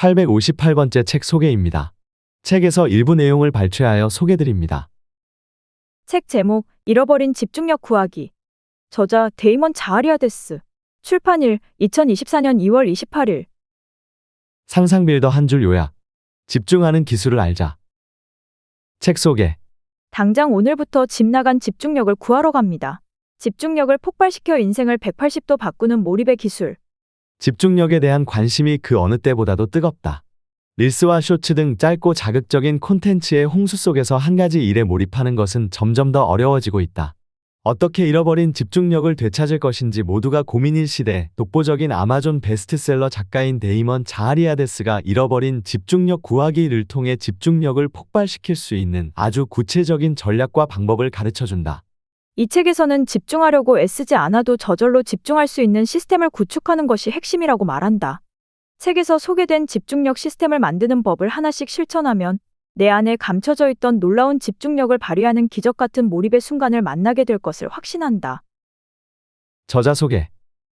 858번째 책 소개입니다. 책에서 일부 내용을 발췌하여 소개드립니다. 책 제목 잃어버린 집중력 구하기. 저자 데이먼 자하리아데스. 출판일 2024년 2월 28일. 상상 빌더 한 줄 요약. 집중하는 기술을 알자. 책 소개. 당장 오늘부터 집 나간 집중력을 구하러 갑니다. 집중력을 폭발시켜 인생을 180도 바꾸는 몰입의 기술. 집중력에 대한 관심이 그 어느 때보다도 뜨겁다. 릴스와 쇼츠 등 짧고 자극적인 콘텐츠의 홍수 속에서 한 가지 일에 몰입하는 것은 점점 더 어려워지고 있다. 어떻게 잃어버린 집중력을 되찾을 것인지 모두가 고민일 시대 독보적인 아마존 베스트셀러 작가인 데이먼 자하리아데스가 잃어버린 집중력 구하기를 통해 집중력을 폭발시킬 수 있는 아주 구체적인 전략과 방법을 가르쳐준다. 이 책에서는 집중하려고 애쓰지 않아도 저절로 집중할 수 있는 시스템을 구축하는 것이 핵심이라고 말한다. 책에서 소개된 집중력 시스템을 만드는 법을 하나씩 실천하면 내 안에 감춰져 있던 놀라운 집중력을 발휘하는 기적 같은 몰입의 순간을 만나게 될 것을 확신한다. 저자 소개.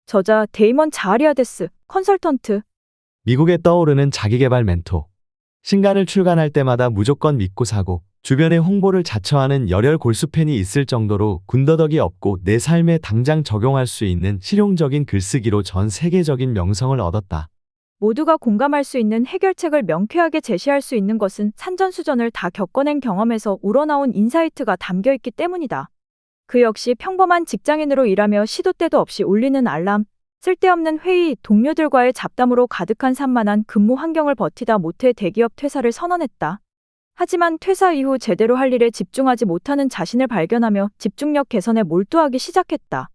저자 데이먼 자하리아데스, 컨설턴트. 미국에 떠오르는 자기개발 멘토. 신간을 출간할 때마다 무조건 믿고 사고 주변에 홍보를 자처하는 열혈 골수팬이 있을 정도로 군더더기 없고 내 삶에 당장 적용할 수 있는 실용적인 글쓰기로 전 세계적인 명성을 얻었다. 모두가 공감할 수 있는 해결책을 명쾌하게 제시할 수 있는 것은 산전수전을 다 겪어낸 경험에서 우러나온 인사이트가 담겨 있기 때문이다. 그 역시 평범한 직장인으로 일하며 시도 때도 없이 울리는 알람, 쓸데없는 회의, 동료들과의 잡담으로 가득한 산만한 근무 환경을 버티다 못해 대기업 퇴사를 선언했다. 하지만 퇴사 이후 제대로 할 일에 집중하지 못하는 자신을 발견하며 집중력 개선에 몰두하기 시작했다.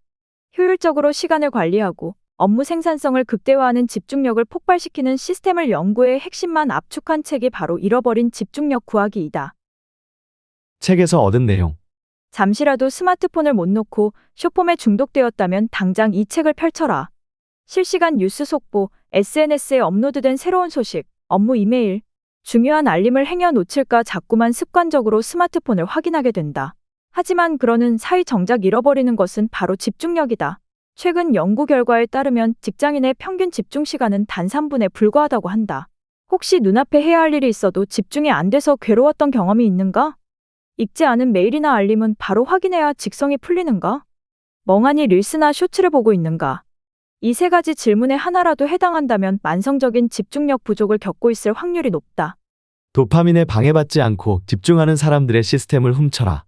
효율적으로 시간을 관리하고 업무 생산성을 극대화하는 집중력을 폭발시키는 시스템을 연구해 핵심만 압축한 책이 바로 잃어버린 집중력 구하기이다. 책에서 얻은 내용. 잠시라도 스마트폰을 못 놓고 쇼폼에 중독되었다면 당장 이 책을 펼쳐라. 실시간 뉴스 속보, SNS에 업로드된 새로운 소식, 업무 이메일, 중요한 알림을 행여 놓칠까 자꾸만 습관적으로 스마트폰을 확인하게 된다. 하지만 그러는 사이 정작 잃어버리는 것은 바로 집중력이다. 최근 연구 결과에 따르면 직장인의 평균 집중 시간은 단 3분에 불과하다고 한다. 혹시 눈앞에 해야 할 일이 있어도 집중이 안 돼서 괴로웠던 경험이 있는가? 읽지 않은 메일이나 알림은 바로 확인해야 직성이 풀리는가? 멍하니 릴스나 쇼츠를 보고 있는가? 이 세 가지 질문에 하나라도 해당한다면 만성적인 집중력 부족을 겪고 있을 확률이 높다. 도파민에 방해받지 않고 집중하는 사람들의 시스템을 훔쳐라.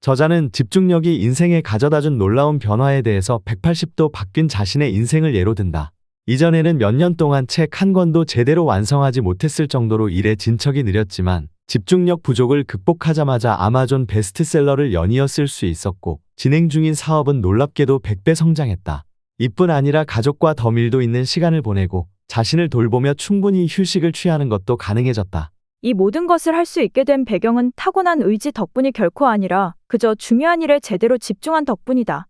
저자는 집중력이 인생에 가져다준 놀라운 변화에 대해서 180도 바뀐 자신의 인생을 예로 든다. 이전에는 몇 년 동안 책 한 권도 제대로 완성하지 못했을 정도로 일에 진척이 느렸지만 집중력 부족을 극복하자마자 아마존 베스트셀러를 연이어 쓸 수 있었고 진행 중인 사업은 놀랍게도 100배 성장했다. 이뿐 아니라 가족과 더 밀도 있는 시간을 보내고 자신을 돌보며 충분히 휴식을 취하는 것도 가능해졌다. 이 모든 것을 할 수 있게 된 배경은 타고난 의지 덕분이 결코 아니라 그저 중요한 일에 제대로 집중한 덕분이다.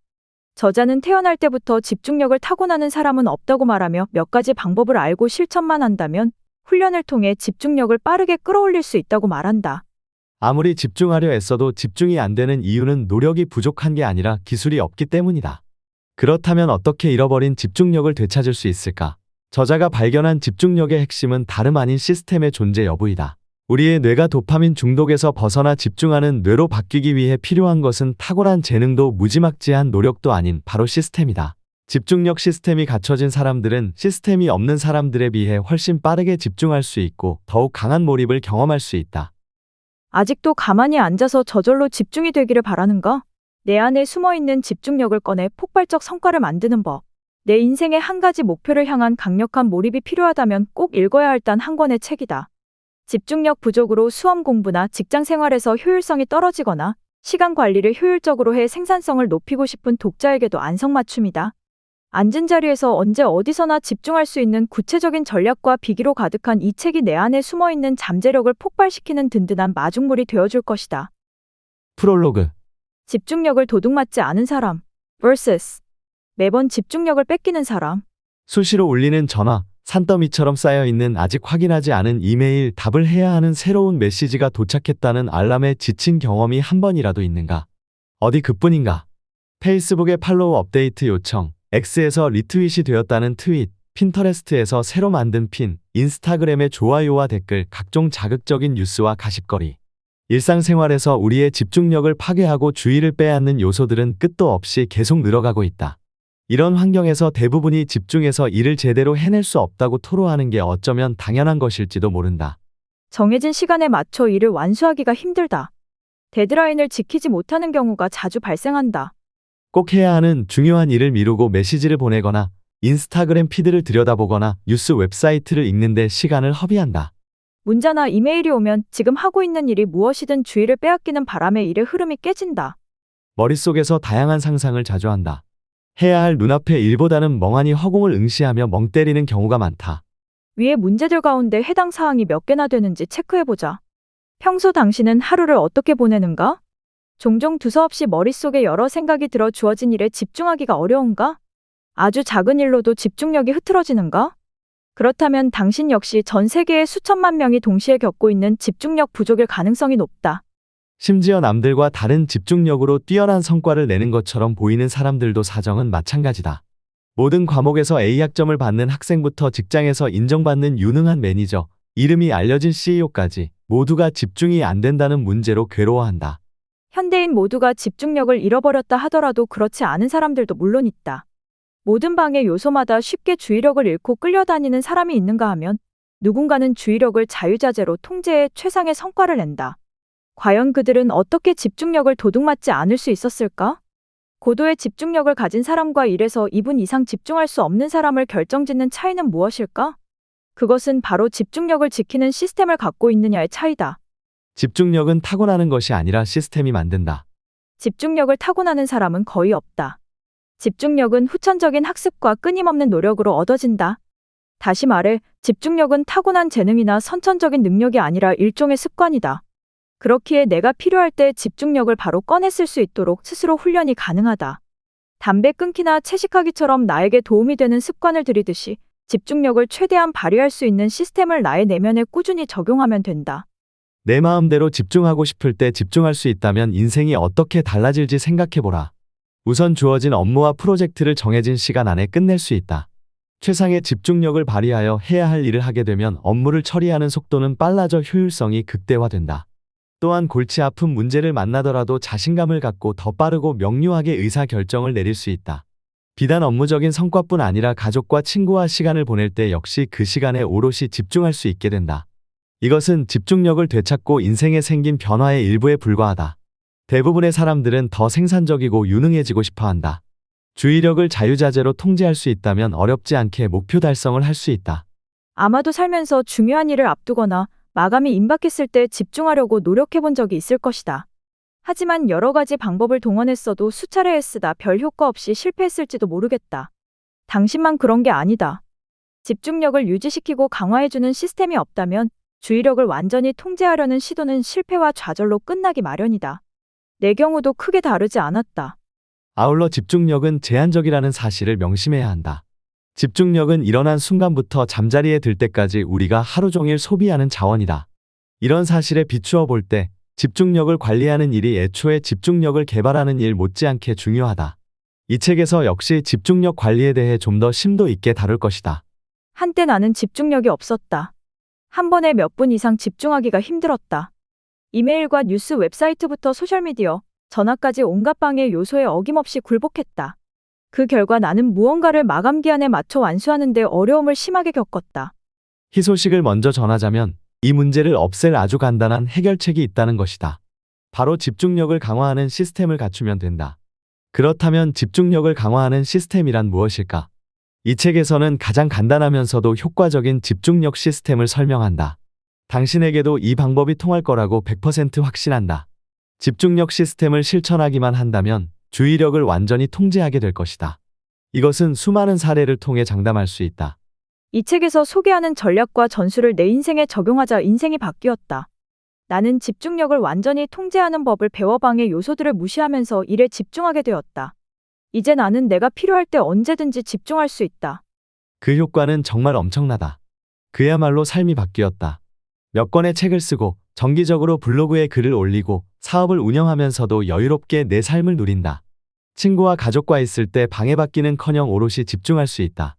저자는 태어날 때부터 집중력을 타고나는 사람은 없다고 말하며 몇 가지 방법을 알고 실천만 한다면 훈련을 통해 집중력을 빠르게 끌어올릴 수 있다고 말한다. 아무리 집중하려 애써도 집중이 안 되는 이유는 노력이 부족한 게 아니라 기술이 없기 때문이다. 그렇다면 어떻게 잃어버린 집중력을 되찾을 수 있을까? 저자가 발견한 집중력의 핵심은 다름 아닌 시스템의 존재 여부이다. 우리의 뇌가 도파민 중독에서 벗어나 집중하는 뇌로 바뀌기 위해 필요한 것은 탁월한 재능도 무지막지한 노력도 아닌 바로 시스템이다. 집중력 시스템이 갖춰진 사람들은 시스템이 없는 사람들에 비해 훨씬 빠르게 집중할 수 있고 더욱 강한 몰입을 경험할 수 있다. 아직도 가만히 앉아서 저절로 집중이 되기를 바라는가? 내 안에 숨어 있는 집중력을 꺼내 폭발적 성과를 만드는 법. 내 인생의 한 가지 목표를 향한 강력한 몰입이 필요하다면 꼭 읽어야 할 단 한 권의 책이다. 집중력 부족으로 수험 공부나 직장 생활에서 효율성이 떨어지거나 시간 관리를 효율적으로 해 생산성을 높이고 싶은 독자에게도 안성맞춤이다. 앉은 자리에서 언제 어디서나 집중할 수 있는 구체적인 전략과 비기로 가득한 이 책이 내 안에 숨어 있는 잠재력을 폭발시키는 든든한 마중물이 되어줄 것이다. 프롤로그 집중력을 도둑맞지 않은 사람 vs 매번 집중력을 뺏기는 사람 수시로 울리는 전화, 산더미처럼 쌓여있는 아직 확인하지 않은 이메일 답을 해야 하는 새로운 메시지가 도착했다는 알람에 지친 경험이 한 번이라도 있는가? 어디 그뿐인가? 페이스북의 팔로우 업데이트 요청, X에서 리트윗이 되었다는 트윗, 핀터레스트에서 새로 만든 핀, 인스타그램의 좋아요와 댓글, 각종 자극적인 뉴스와 가십거리. 일상생활에서 우리의 집중력을 파괴하고 주의를 빼앗는 요소들은 끝도 없이 계속 늘어가고 있다. 이런 환경에서 대부분이 집중해서 일을 제대로 해낼 수 없다고 토로하는 게 어쩌면 당연한 것일지도 모른다. 정해진 시간에 맞춰 일을 완수하기가 힘들다. 데드라인을 지키지 못하는 경우가 자주 발생한다. 꼭 해야 하는 중요한 일을 미루고 메시지를 보내거나 인스타그램 피드를 들여다보거나 뉴스 웹사이트를 읽는데 시간을 허비한다. 문자나 이메일이 오면 지금 하고 있는 일이 무엇이든 주의를 빼앗기는 바람에 일의 흐름이 깨진다. 머릿속에서 다양한 상상을 자주 한다. 해야 할 눈앞의 일보다는 멍하니 허공을 응시하며 멍 때리는 경우가 많다. 위의 문제들 가운데 해당 사항이 몇 개나 되는지 체크해보자. 평소 당신은 하루를 어떻게 보내는가? 종종 두서없이 머릿속에 여러 생각이 들어 주어진 일에 집중하기가 어려운가? 아주 작은 일로도 집중력이 흐트러지는가? 그렇다면 당신 역시 전 세계의 수천만 명이 동시에 겪고 있는 집중력 부족일 가능성이 높다. 심지어 남들과 다른 집중력으로 뛰어난 성과를 내는 것처럼 보이는 사람들도 사정은 마찬가지다. 모든 과목에서 A학점을 받는 학생부터 직장에서 인정받는 유능한 매니저, 이름이 알려진 CEO까지 모두가 집중이 안 된다는 문제로 괴로워한다. 현대인 모두가 집중력을 잃어버렸다 하더라도 그렇지 않은 사람들도 물론 있다. 모든 방의 요소마다 쉽게 주의력을 잃고 끌려다니는 사람이 있는가 하면 누군가는 주의력을 자유자재로 통제해 최상의 성과를 낸다. 과연 그들은 어떻게 집중력을 도둑맞지 않을 수 있었을까? 고도의 집중력을 가진 사람과 1에서 2분 이상 집중할 수 없는 사람을 결정짓는 차이는 무엇일까? 그것은 바로 집중력을 지키는 시스템을 갖고 있느냐의 차이다. 집중력은 타고나는 것이 아니라 시스템이 만든다. 집중력을 타고나는 사람은 거의 없다. 집중력은 후천적인 학습과 끊임없는 노력으로 얻어진다. 다시 말해, 집중력은 타고난 재능이나 선천적인 능력이 아니라 일종의 습관이다. 그렇기에 내가 필요할 때 집중력을 바로 쓸수 있도록 스스로 훈련이 가능하다. 담배 끊기나 채식하기처럼 나에게 도움이 되는 습관을 들이듯이 집중력을 최대한 발휘할 수 있는 시스템을 나의 내면에 꾸준히 적용하면 된다. 내 마음대로 집중하고 싶을 때 집중할 수 있다면 인생이 어떻게 달라질지 생각해보라. 우선 주어진 업무와 프로젝트를 정해진 시간 안에 끝낼 수 있다. 최상의 집중력을 발휘하여 해야 할 일을 하게 되면 업무를 처리하는 속도는 빨라져 효율성이 극대화된다. 또한 골치 아픈 문제를 만나더라도 자신감을 갖고 더 빠르고 명료하게 의사 결정을 내릴 수 있다. 비단 업무적인 성과뿐 아니라 가족과 친구와 시간을 보낼 때 역시 그 시간에 오롯이 집중할 수 있게 된다. 이것은 집중력을 되찾고 인생에 생긴 변화의 일부에 불과하다. 대부분의 사람들은 더 생산적이고 유능해지고 싶어 한다. 주의력을 자유자재로 통제할 수 있다면 어렵지 않게 목표 달성을 할 수 있다. 아마도 살면서 중요한 일을 앞두거나 마감이 임박했을 때 집중하려고 노력해 본 적이 있을 것이다. 하지만 여러 가지 방법을 동원했어도 수차례 애쓰다 별 효과 없이 실패했을지도 모르겠다. 당신만 그런 게 아니다. 집중력을 유지시키고 강화해주는 시스템이 없다면 주의력을 완전히 통제하려는 시도는 실패와 좌절로 끝나기 마련이다. 내 경우도 크게 다르지 않았다. 아울러 집중력은 제한적이라는 사실을 명심해야 한다. 집중력은 일어난 순간부터 잠자리에 들 때까지 우리가 하루 종일 소비하는 자원이다. 이런 사실에 비추어 볼 때 집중력을 관리하는 일이 애초에 집중력을 개발하는 일 못지않게 중요하다. 이 책에서 역시 집중력 관리에 대해 좀 더 심도 있게 다룰 것이다. 한때 나는 집중력이 없었다. 한 번에 몇 분 이상 집중하기가 힘들었다. 이메일과 뉴스 웹사이트부터 소셜미디어, 전화까지 온갖 방해 요소에 어김없이 굴복했다. 그 결과 나는 무언가를 마감 기한에 맞춰 완수하는 데 어려움을 심하게 겪었다. 희소식을 먼저 전하자면 이 문제를 없앨 아주 간단한 해결책이 있다는 것이다. 바로 집중력을 강화하는 시스템을 갖추면 된다. 그렇다면 집중력을 강화하는 시스템이란 무엇일까? 이 책에서는 가장 간단하면서도 효과적인 집중력 시스템을 설명한다. 당신에게도 이 방법이 통할 거라고 100% 확신한다. 집중력 시스템을 실천하기만 한다면 주의력을 완전히 통제하게 될 것이다. 이것은 수많은 사례를 통해 장담할 수 있다. 이 책에서 소개하는 전략과 전술을 내 인생에 적용하자 인생이 바뀌었다. 나는 집중력을 완전히 통제하는 법을 배워방의 요소들을 무시하면서 일에 집중하게 되었다. 이제 나는 내가 필요할 때 언제든지 집중할 수 있다. 그 효과는 정말 엄청나다. 그야말로 삶이 바뀌었다. 몇 권의 책을 쓰고 정기적으로 블로그에 글을 올리고 사업을 운영하면서도 여유롭게 내 삶을 누린다. 친구와 가족과 있을 때 방해받기는 커녕 오롯이 집중할 수 있다.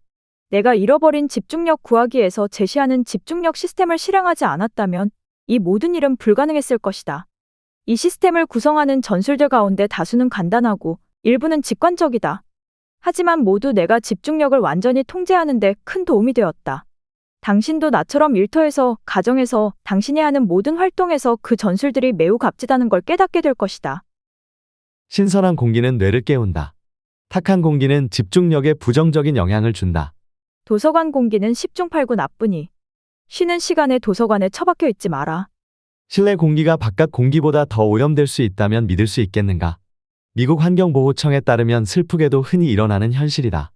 내가 잃어버린 집중력 구하기에서 제시하는 집중력 시스템을 실행하지 않았다면 이 모든 일은 불가능했을 것이다. 이 시스템을 구성하는 전술들 가운데 다수는 간단하고 일부는 직관적이다. 하지만 모두 내가 집중력을 완전히 통제하는 데 큰 도움이 되었다. 당신도 나처럼 일터에서, 가정에서, 당신이 하는 모든 활동에서 그 전술들이 매우 값지다는 걸 깨닫게 될 것이다. 신선한 공기는 뇌를 깨운다. 탁한 공기는 집중력에 부정적인 영향을 준다. 도서관 공기는 10중 8구 나쁘니 쉬는 시간에 도서관에 처박혀 있지 마라. 실내 공기가 바깥 공기보다 더 오염될 수 있다면 믿을 수 있겠는가? 미국 환경보호청에 따르면 슬프게도 흔히 일어나는 현실이다.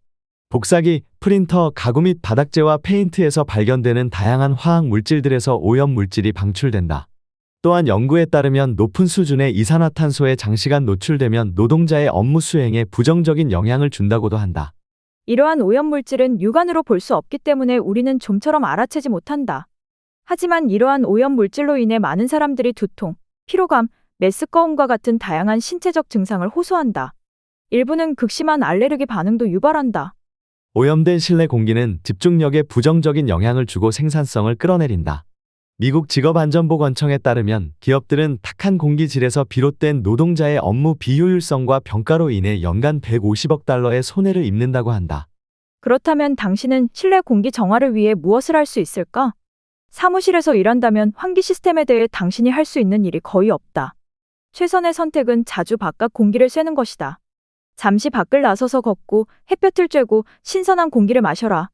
복사기, 프린터, 가구 및 바닥재와 페인트에서 발견되는 다양한 화학 물질들에서 오염 물질이 방출된다. 또한 연구에 따르면 높은 수준의 이산화탄소에 장시간 노출되면 노동자의 업무 수행에 부정적인 영향을 준다고도 한다. 이러한 오염물질은 육안으로 볼 수 없기 때문에 우리는 좀처럼 알아채지 못한다. 하지만 이러한 오염물질로 인해 많은 사람들이 두통, 피로감, 메스꺼움과 같은 다양한 신체적 증상을 호소한다. 일부는 극심한 알레르기 반응도 유발한다. 오염된 실내 공기는 집중력에 부정적인 영향을 주고 생산성을 끌어내린다. 미국 직업안전보건청에 따르면 기업들은 탁한 공기질에서 비롯된 노동자의 업무 비효율성과 병가로 인해 연간 150억 달러의 손해를 입는다고 한다. 그렇다면 당신은 실내 공기 정화를 위해 무엇을 할 수 있을까? 사무실에서 일한다면 환기 시스템에 대해 당신이 할 수 있는 일이 거의 없다. 최선의 선택은 자주 바깥 공기를 쐬는 것이다. 잠시 밖을 나서서 걷고 햇볕을 쬐고 신선한 공기를 마셔라.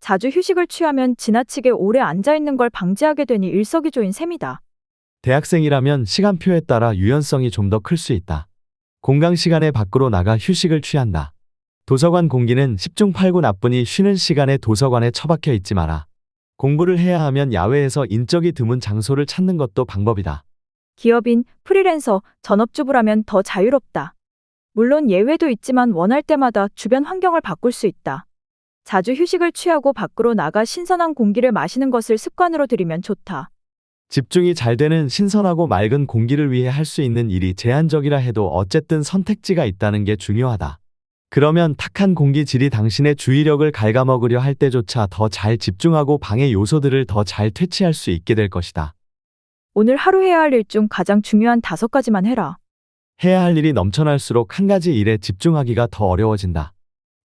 자주 휴식을 취하면 지나치게 오래 앉아 있는 걸 방지하게 되니 일석이조인 셈이다. 대학생이라면 시간표에 따라 유연성이 좀 더 클 수 있다. 공강 시간에 밖으로 나가 휴식을 취한다. 도서관 공기는 10중 8구 나쁘니 쉬는 시간에 도서관에 처박혀 있지 마라. 공부를 해야 하면 야외에서 인적이 드문 장소를 찾는 것도 방법이다. 기업인, 프리랜서, 전업주부라면 더 자유롭다. 물론 예외도 있지만 원할 때마다 주변 환경을 바꿀 수 있다. 자주 휴식을 취하고 밖으로 나가 신선한 공기를 마시는 것을 습관으로 들이면 좋다. 집중이 잘 되는 신선하고 맑은 공기를 위해 할 수 있는 일이 제한적이라 해도 어쨌든 선택지가 있다는 게 중요하다. 그러면 탁한 공기 질이 당신의 주의력을 갉아먹으려 할 때조차 더 잘 집중하고 방해 요소들을 더 잘 퇴치할 수 있게 될 것이다. 오늘 하루 해야 할 일 중 가장 중요한 다섯 가지만 해라. 해야 할 일이 넘쳐날수록 한 가지 일에 집중하기가 더 어려워진다.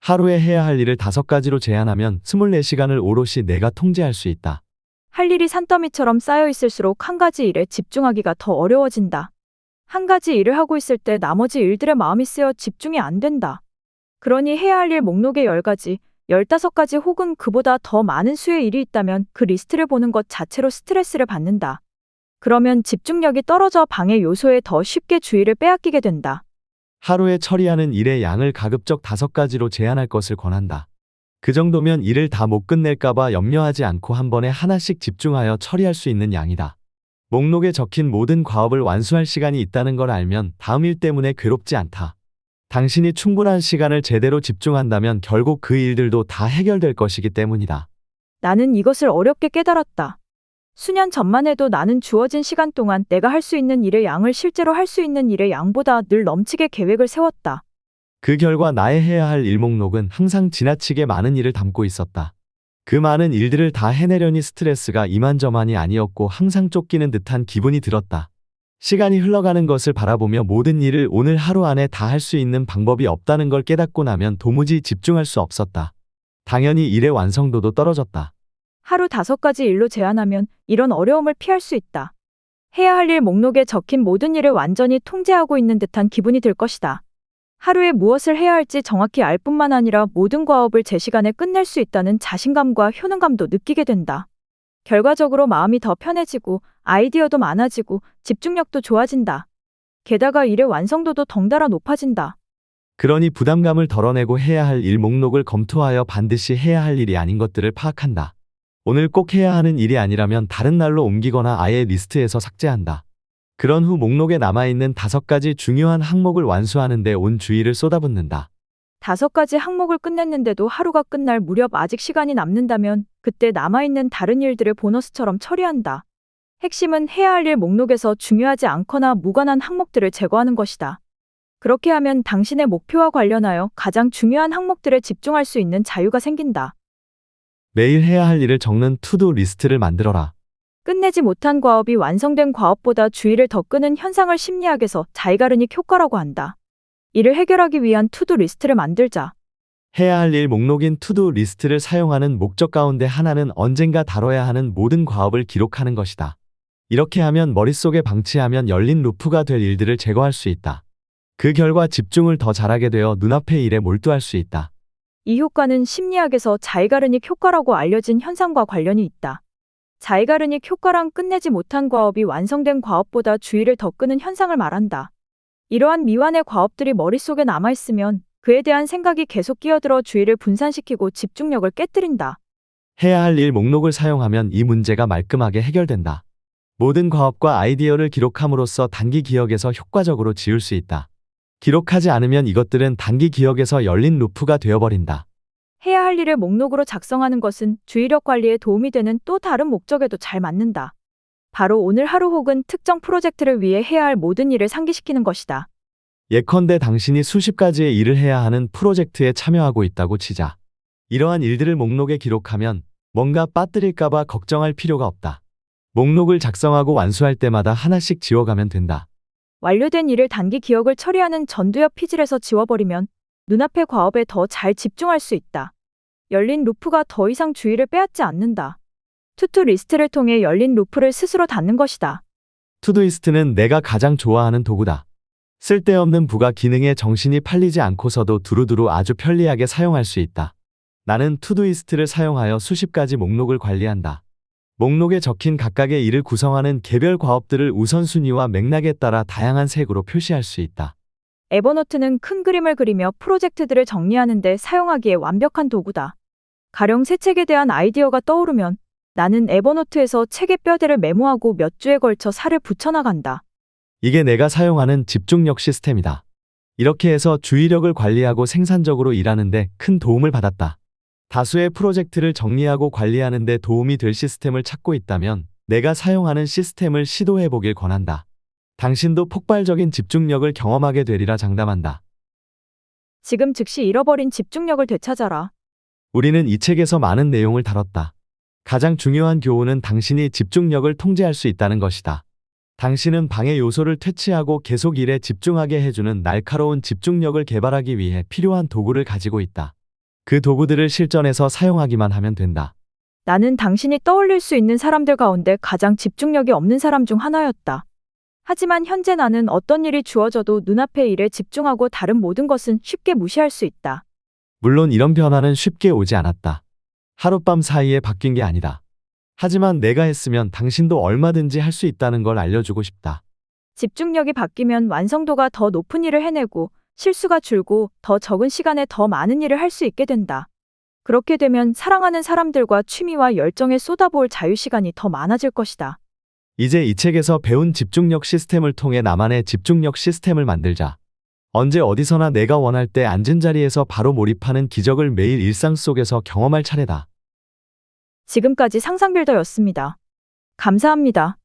하루에 해야 할 일을 다섯 가지로 제한하면 24시간을 오롯이 내가 통제할 수 있다. 할 일이 산더미처럼 쌓여 있을수록 한 가지 일에 집중하기가 더 어려워진다. 한 가지 일을 하고 있을 때 나머지 일들의 마음이 쓰여 집중이 안 된다. 그러니 해야 할 일 목록에 10가지, 15가지 혹은 그보다 더 많은 수의 일이 있다면 그 리스트를 보는 것 자체로 스트레스를 받는다. 그러면 집중력이 떨어져 방해 요소에 더 쉽게 주의를 빼앗기게 된다. 하루에 처리하는 일의 양을 가급적 다섯 가지로 제한할 것을 권한다. 그 정도면 일을 다 못 끝낼까봐 염려하지 않고 한 번에 하나씩 집중하여 처리할 수 있는 양이다. 목록에 적힌 모든 과업을 완수할 시간이 있다는 걸 알면 다음 일 때문에 괴롭지 않다. 당신이 충분한 시간을 제대로 집중한다면 결국 그 일들도 다 해결될 것이기 때문이다. 나는 이것을 어렵게 깨달았다. 수년 전만 해도 나는 주어진 시간 동안 내가 할 수 있는 일의 양을 실제로 할 수 있는 일의 양보다 늘 넘치게 계획을 세웠다. 그 결과 나의 해야 할 일 목록은 항상 지나치게 많은 일을 담고 있었다. 그 많은 일들을 다 해내려니 스트레스가 이만저만이 아니었고 항상 쫓기는 듯한 기분이 들었다. 시간이 흘러가는 것을 바라보며 모든 일을 오늘 하루 안에 다 할 수 있는 방법이 없다는 걸 깨닫고 나면 도무지 집중할 수 없었다. 당연히 일의 완성도도 떨어졌다. 하루 다섯 가지 일로 제한하면 이런 어려움을 피할 수 있다. 해야 할 일 목록에 적힌 모든 일을 완전히 통제하고 있는 듯한 기분이 들 것이다. 하루에 무엇을 해야 할지 정확히 알 뿐만 아니라 모든 과업을 제 시간에 끝낼 수 있다는 자신감과 효능감도 느끼게 된다. 결과적으로 마음이 더 편해지고 아이디어도 많아지고 집중력도 좋아진다. 게다가 일의 완성도도 덩달아 높아진다. 그러니 부담감을 덜어내고 해야 할 일 목록을 검토하여 반드시 해야 할 일이 아닌 것들을 파악한다. 오늘 꼭 해야 하는 일이 아니라면 다른 날로 옮기거나 아예 리스트에서 삭제한다. 그런 후 목록에 남아있는 다섯 가지 중요한 항목을 완수하는데 온 주의를 쏟아붓는다. 다섯 가지 항목을 끝냈는데도 하루가 끝날 무렵 아직 시간이 남는다면 그때 남아있는 다른 일들을 보너스처럼 처리한다. 핵심은 해야 할 일 목록에서 중요하지 않거나 무관한 항목들을 제거하는 것이다. 그렇게 하면 당신의 목표와 관련하여 가장 중요한 항목들에 집중할 수 있는 자유가 생긴다. 매일 해야 할 일을 적는 투두 리스트를 만들어라. 끝내지 못한 과업이 완성된 과업보다 주의를 더 끄는 현상을 심리학에서 자이가르닉 효과라고 한다. 이를 해결하기 위한 투두 리스트를 만들자. 해야 할 일 목록인 투두 리스트를 사용하는 목적 가운데 하나는 언젠가 다뤄야 하는 모든 과업을 기록하는 것이다. 이렇게 하면 머릿속에 방치하면 열린 루프가 될 일들을 제거할 수 있다. 그 결과 집중을 더 잘하게 되어 눈앞의 일에 몰두할 수 있다. 이 효과는 심리학에서 자이가르닉 효과라고 알려진 현상과 관련이 있다. 자이가르닉 효과랑 끝내지 못한 과업이 완성된 과업보다 주의를 더 끄는 현상을 말한다. 이러한 미완의 과업들이 머릿속에 남아있으면 그에 대한 생각이 계속 끼어들어 주의를 분산시키고 집중력을 깨뜨린다. 해야 할 일 목록을 사용하면 이 문제가 말끔하게 해결된다. 모든 과업과 아이디어를 기록함으로써 단기 기억에서 효과적으로 지울 수 있다. 기록하지 않으면 이것들은 단기 기억에서 열린 루프가 되어버린다. 해야 할 일을 목록으로 작성하는 것은 주의력 관리에 도움이 되는 또 다른 목적에도 잘 맞는다. 바로 오늘 하루 혹은 특정 프로젝트를 위해 해야 할 모든 일을 상기시키는 것이다. 예컨대 당신이 수십 가지의 일을 해야 하는 프로젝트에 참여하고 있다고 치자. 이러한 일들을 목록에 기록하면 뭔가 빠뜨릴까봐 걱정할 필요가 없다. 목록을 작성하고 완수할 때마다 하나씩 지워가면 된다. 완료된 일을 단기 기억을 처리하는 전두엽 피질에서 지워버리면 눈앞의 과업에 더 잘 집중할 수 있다. 열린 루프가 더 이상 주의를 빼앗지 않는다. 투투 리스트를 통해 열린 루프를 스스로 닫는 것이다. 투두이스트는 내가 가장 좋아하는 도구다. 쓸데없는 부가 기능에 정신이 팔리지 않고서도 두루두루 아주 편리하게 사용할 수 있다. 나는 투두이스트를 사용하여 수십 가지 목록을 관리한다. 목록에 적힌 각각의 일을 구성하는 개별 과업들을 우선순위와 맥락에 따라 다양한 색으로 표시할 수 있다. 에버노트는 큰 그림을 그리며 프로젝트들을 정리하는 데 사용하기에 완벽한 도구다. 가령 새 책에 대한 아이디어가 떠오르면 나는 에버노트에서 책의 뼈대를 메모하고 몇 주에 걸쳐 살을 붙여나간다. 이게 내가 사용하는 집중력 시스템이다. 이렇게 해서 주의력을 관리하고 생산적으로 일하는데 큰 도움을 받았다. 다수의 프로젝트를 정리하고 관리하는 데 도움이 될 시스템을 찾고 있다면 내가 사용하는 시스템을 시도해 보길 권한다. 당신도 폭발적인 집중력을 경험하게 되리라 장담한다. 지금 즉시 잃어버린 집중력을 되찾아라. 우리는 이 책에서 많은 내용을 다뤘다. 가장 중요한 교훈은 당신이 집중력을 통제할 수 있다는 것이다. 당신은 방해 요소를 퇴치하고 계속 일에 집중하게 해주는 날카로운 집중력을 개발하기 위해 필요한 도구를 가지고 있다. 그 도구들을 실전에서 사용하기만 하면 된다. 나는 당신이 떠올릴 수 있는 사람들 가운데 가장 집중력이 없는 사람 중 하나였다. 하지만 현재 나는 어떤 일이 주어져도 눈앞의 일에 집중하고 다른 모든 것은 쉽게 무시할 수 있다. 물론 이런 변화는 쉽게 오지 않았다. 하룻밤 사이에 바뀐 게 아니다. 하지만 내가 했으면 당신도 얼마든지 할 수 있다는 걸 알려주고 싶다. 집중력이 바뀌면 완성도가 더 높은 일을 해내고 실수가 줄고 더 적은 시간에 더 많은 일을 할 수 있게 된다. 그렇게 되면 사랑하는 사람들과 취미와 열정에 쏟아부을 자유시간이 더 많아질 것이다. 이제 이 책에서 배운 집중력 시스템을 통해 나만의 집중력 시스템을 만들자. 언제 어디서나 내가 원할 때 앉은 자리에서 바로 몰입하는 기적을 매일 일상 속에서 경험할 차례다. 지금까지 상상빌더였습니다. 감사합니다.